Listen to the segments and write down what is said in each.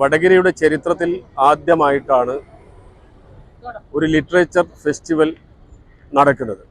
വടകരയുടെ ചരിത്രത്തിൽ ആദ്യമായിട്ടാണ് ഒരു ലിറ്ററേച്ചർ ഫെസ്റ്റിവൽ നടക്കുന്നത്.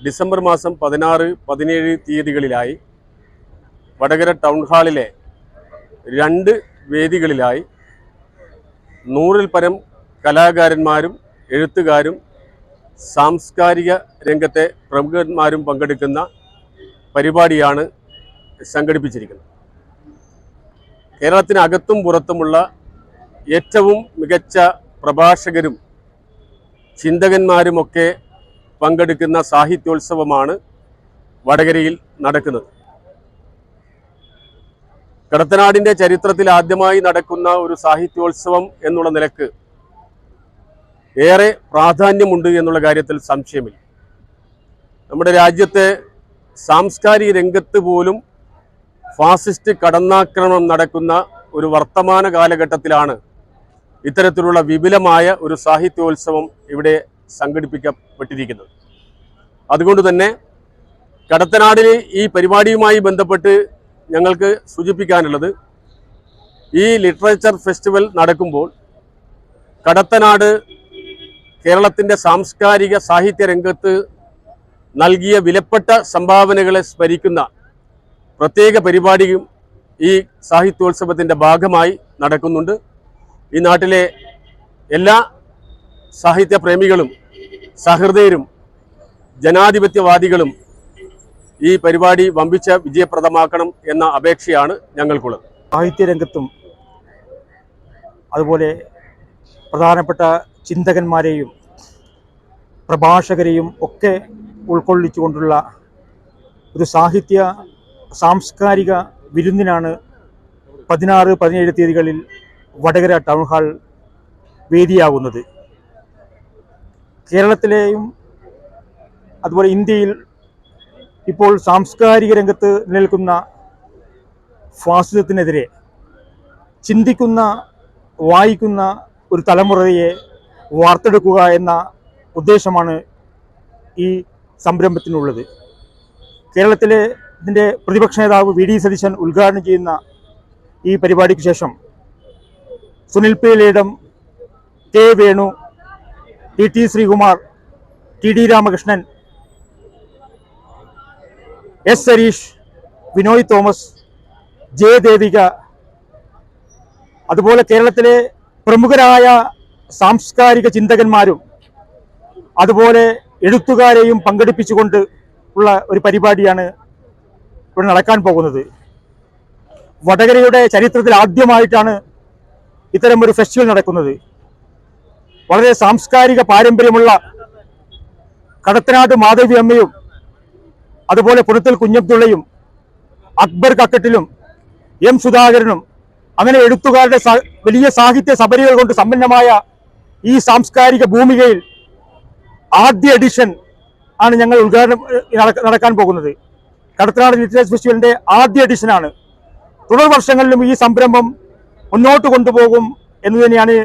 ഡിസംബർ മാസം പതിനാറ് പതിനേഴ് തീയതികളിലായി വടകര ടൗൺ ഹാളിലെ രണ്ട് വേദികളിലായി നൂറിൽ പരം കലാകാരന്മാരും എഴുത്തുകാരും സാംസ്കാരിക രംഗത്തെ പ്രമുഖന്മാരും പങ്കെടുക്കുന്ന പരിപാടിയാണ് സംഘടിപ്പിച്ചിരിക്കുന്നത്. കേരളത്തിനകത്തും പുറത്തുമുള്ള ഏറ്റവും മികച്ച പ്രഭാഷകരും ചിന്തകന്മാരുമൊക്കെ പങ്കെടുക്കുന്ന സാഹിത്യോത്സവമാണ് വടകരയിൽ നടക്കുന്നത്. കടത്തനാടിന്റെ ചരിത്രത്തിൽ ആദ്യമായി നടക്കുന്ന ഒരു സാഹിത്യോത്സവം എന്നുള്ള നിലയ്ക്ക് ഏറെ പ്രാധാന്യമുണ്ട് എന്നുള്ള കാര്യത്തിൽ സംശയമില്ല. നമ്മുടെ രാജ്യത്തെ സാംസ്കാരിക രംഗത്ത് പോലും ഫാസിസ്റ്റ് കടന്നാക്രമണം നടക്കുന്ന ഒരു വർത്തമാന കാലഘട്ടത്തിലാണ് ഇത്തരത്തിലുള്ള വിപുലമായ ഒരു സാഹിത്യോത്സവം ഇവിടെ സംഘടിപ്പിക്കപ്പെട്ടിരിക്കുന്നത്. അതുകൊണ്ട് തന്നെ കടത്തനാടിൽ ഈ പരിപാടിയുമായി ബന്ധപ്പെട്ട് ഞങ്ങൾക്ക് സൂചിപ്പിക്കാനുള്ളത് ഈ ലിറ്ററേച്ചർ ഫെസ്റ്റിവൽ നടക്കുമ്പോൾ കടത്തനാട് കേരളത്തിന്റെ സാംസ്കാരിക സാഹിത്യ രംഗത്ത് നൽകിയ വിലപ്പെട്ട സംഭാവനകളെ സ്മരിക്കുന്ന പ്രത്യേക പരിപാടിയും ഈ സാഹിത്യോത്സവത്തിന്റെ ഭാഗമായി നടക്കുന്നുണ്ട്. ഈ നാട്ടിലെ എല്ലാ സാഹിത്യപ്രേമികളും സഹൃദയരും ജനാധിപത്യവാദികളും ഈ പരിപാടി വമ്പിച്ച വിജയപ്രദമാക്കണം എന്ന അപേക്ഷയാണ് ഞങ്ങൾക്കുള്ളത്. സാഹിത്യരംഗത്തും അതുപോലെ പ്രധാനപ്പെട്ട ചിന്തകന്മാരെയും പ്രഭാഷകരെയും ഒക്കെ ഉൾക്കൊള്ളിച്ചുകൊണ്ടുള്ള ഒരു സാഹിത്യ സാംസ്കാരിക വിരുന്നിനാണ് പതിനാറ് പതിനേഴ് തീയതികളിൽ വടകര ടൗൺ ഹാൾ വേദിയാകുന്നത്. കേരളത്തിലെയും അതുപോലെ ഇന്ത്യയിൽ ഇപ്പോൾ സാംസ്കാരിക രംഗത്ത് നിലനിൽക്കുന്ന ഫാസിസത്തിനെതിരെ ചിന്തിക്കുന്ന വായിക്കുന്ന ഒരു തലമുറയെ വാർത്തെടുക്കുക എന്ന ഉദ്ദേശമാണ് ഈ സംരംഭത്തിനുള്ളത്. കേരളത്തിലെ ഇതിന്റെ പ്രതിപക്ഷ നേതാവ് വി ഡി സതീശൻ ഉദ്ഘാടനം ചെയ്യുന്ന ഈ പരിപാടിക്ക് ശേഷം Sunil P Leedam K Venu T T Sreekumar T D Ramakrishnan S Sareesh Vinoy Thomas J Devika അതുപോലെ കേരളത്തിലെ പ്രമുഖരായ സാംസ്കാരിക ചിന്തകന്മാരും അതുപോലെ എഴുത്തുകാരെയും പങ്കെടുപ്പിച്ചുകൊണ്ട് ഉള്ള ഒരു പരിപാടിയാണ് ഇവിടെ നടക്കാൻ പോകുന്നത്. വടകരയുടെ ചരിത്രത്തിൽ ആദ്യമായിട്ടാണ് ഇത്തരം ഒരു ഫെസ്റ്റിവൽ നടക്കുന്നത്. വളരെ സാംസ്കാരിക പാരമ്പര്യമുള്ള കടത്തനാട് മാധവി അമ്മയും അതുപോലെ പുനത്തിൽ കുഞ്ഞബ്ദുള്ളയും അക്ബർ കക്കട്ടിലും എം സുധാകരനും അങ്ങനെ എഴുത്തുകാരുടെ വലിയ സാഹിത്യ സബരികൾ കൊണ്ട് സമ്പന്നമായ ഈ സാംസ്കാരിക ഭൂമികയിൽ ആദ്യ എഡിഷൻ ആണ് ഞങ്ങൾ ഉദ്ഘാടനം നടക്കാൻ പോകുന്നത്. കടത്തനാട് ലിറ്ററേച്ചർ ഫെസ്റ്റിവലിന്റെ ആദ്യ എഡിഷനാണ് തുടർ വർഷങ്ങളിലും ഈ സംരംഭം മുന്നോട്ട് കൊണ്ടുപോകും എന്ന് തന്നെയാണ്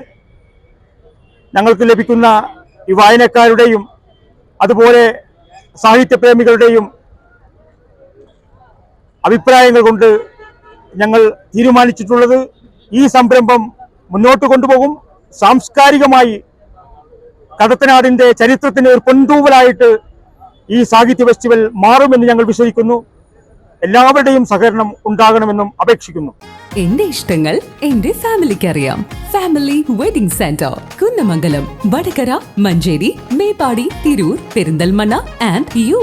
ഞങ്ങൾക്ക് ലഭിക്കുന്ന ഈ വായനക്കാരുടെയും അതുപോലെ സാഹിത്യപ്രേമികളുടെയും അഭിപ്രായങ്ങൾ കൊണ്ട് ഞങ്ങൾ തീരുമാനിച്ചിട്ടുള്ളത് ഈ സംരംഭം മുന്നോട്ട് കൊണ്ടുപോകും. സാംസ്കാരികമായി കടത്തനാടിന്റെ ചരിത്രത്തിന് ഒരു പൊൻതൂവലായിട്ട് ഈ സാഹിത്യ ഫെസ്റ്റിവൽ മാറുമെന്ന് ഞങ്ങൾ വിശ്വസിക്കുന്നു. എല്ലാവരുടെയും സഹകരണം ഉണ്ടാകണമെന്നും അപേക്ഷിക്കുന്നു. എന്റെ ഇഷ്ടങ്ങൾ എന്റെ ഫാമിലിക്ക് അറിയാം family wedding centre Kunnamangalam Vadakara Manjeri Meppadi Tirur Perinthalmanna and you